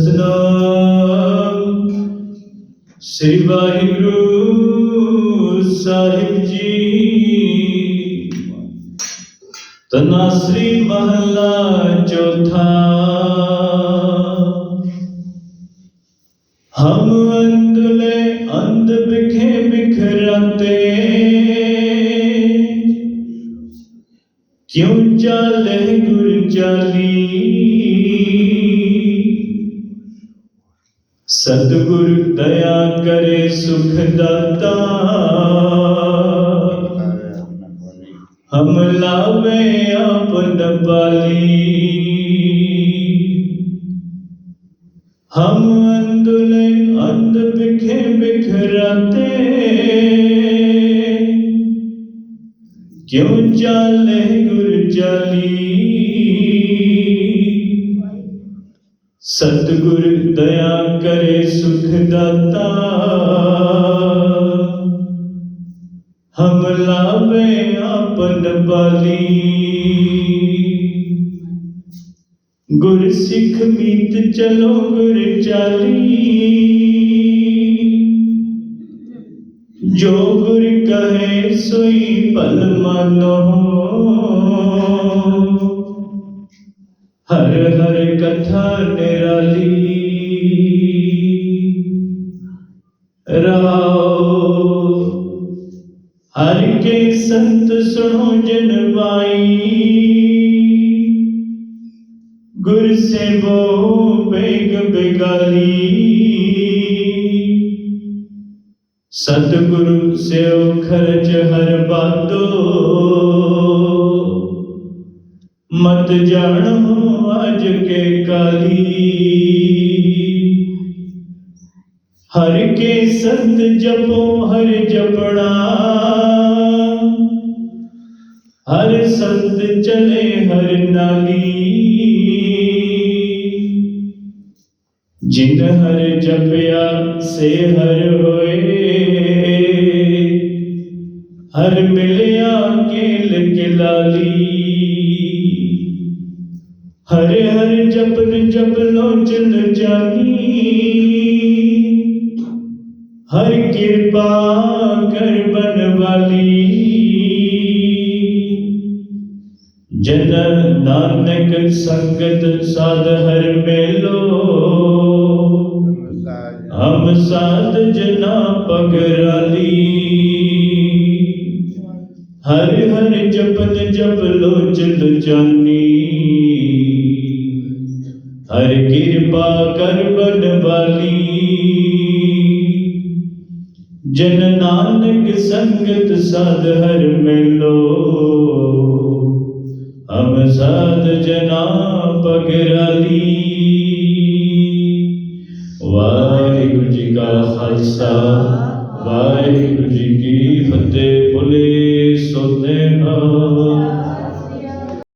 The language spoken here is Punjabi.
ਸਤਨਾਮ। ਸ੍ਰੀ ਵਾਹਿਗੁਰੂ ਸਾਹਿਬ ਜੀ। ਤਨਾ ਸ੍ਰੀ ਮਹਲਾ ਚੌਥਾ। ਹਮ ਅੰਦਲੇ ਅੰਧ ਬਿਖੇ ਬਿਖਰਾਤੇ। ਕਿਉਂ ਚਾਲੇ ਗੁਰ ਚਾਲੀ? ਸਤਿਗੁਰ ਦਇਆ ਕਰੇ ਸੁਖ ਦਾਤਾ। ਹਮ ਲਾਵੇ ਆਪਨ ਬਾਲੀ ਹਮ ਅੰਦਲੇ ਅੰਦ ਬਿਖੇ ਬਿਖਰਾਤੇ। ਕਿਉਂ ਚਾਲੇ ਗੁਰ ਚਾਲੀ? ਸਤਿਗੁਰ ਦਇਆ ਕਰੇ ਸੁਖ ਦਾਤਾ। ਹਮ ਲਾਵੇ ਆਪਨ ਬਾਲੀ ਗੁਰ ਸਿੱਖ ਮੀਤ ਚਲੋ ਗੁਰ ਚਾਲੀ। ਜੋ ਗੁਰ ਕਹੇ ਸੋਈ ਭਲ ਮਾਨੋ। ਹਰ ਹਰ ਕਥਾ ਨਿਰਾਲੀ। ਰਾਉ ਹਰ ਕੇ ਸੰਤ ਸੁਣੋ ਜਨ ਬਾਈ। ਗੁਰ ਸੇਵੋ ਬੇਗ ਬੇਗਾਲੀ। ਸਤਿਗੁਰੂ ਸਿਓ ਖਰਚ ਹਰ ਬਾਤੋ। ਮਤ ਜਾਣੋ ਅਜ ਕੇ ਕਾਲੀ। ਹਰ ਕੇ ਸੰਤ ਜਪੋ, ਹਰ ਜਪਣਾ। ਹਰ ਸੰਤ ਚਲੇ, ਹਰ ਨਾਲੀ। ਜਿਨ ਹਰ ਜਪਿਆ, ਸੇ ਹਰ ਹੋਏ। ਹਰ ਮਿਲਿਆ, ਕੇਲ ਕਿਲਾਲੀ। ਹਰ ਹਰ ਜਪਨ ਜਪ ਲੋ ਚਲ ਜਾਨੀ। ਹਰ ਕਿਰਪਾ ਕਰ ਬਨ ਵਾਲੀ। ਜਨ ਨਾਨਕ ਸੰਗਤ ਸਾਧ ਹਰ ਮੇਲੋ। ਹਮ ਸਾਧ ਜਨਾ ਪਗਰਾਲੀ। ਹਰ ਹਰ ਜਪਨ ਜਪ ਲੋ ਚਲ ਜਾਨੀ। ਕਿਰਪਾ ਕਰ ਬਨ ਜਨ ਨਾਨਕ ਸੰਗਤ ਸਾਧ ਹਰ ਮਿਲੋ। ਹਮ ਸਾਧ ਜਨਾ ਪਗਰਾਲੀ। ਵਾਹਿਗੁਰੂ ਜੀ ਕਾ ਖਾਲਸਾ, ਵਾਹਿਗੁਰੂ ਜੀ ਕੀ ਫਤਿਹ ਬੋਲੇ।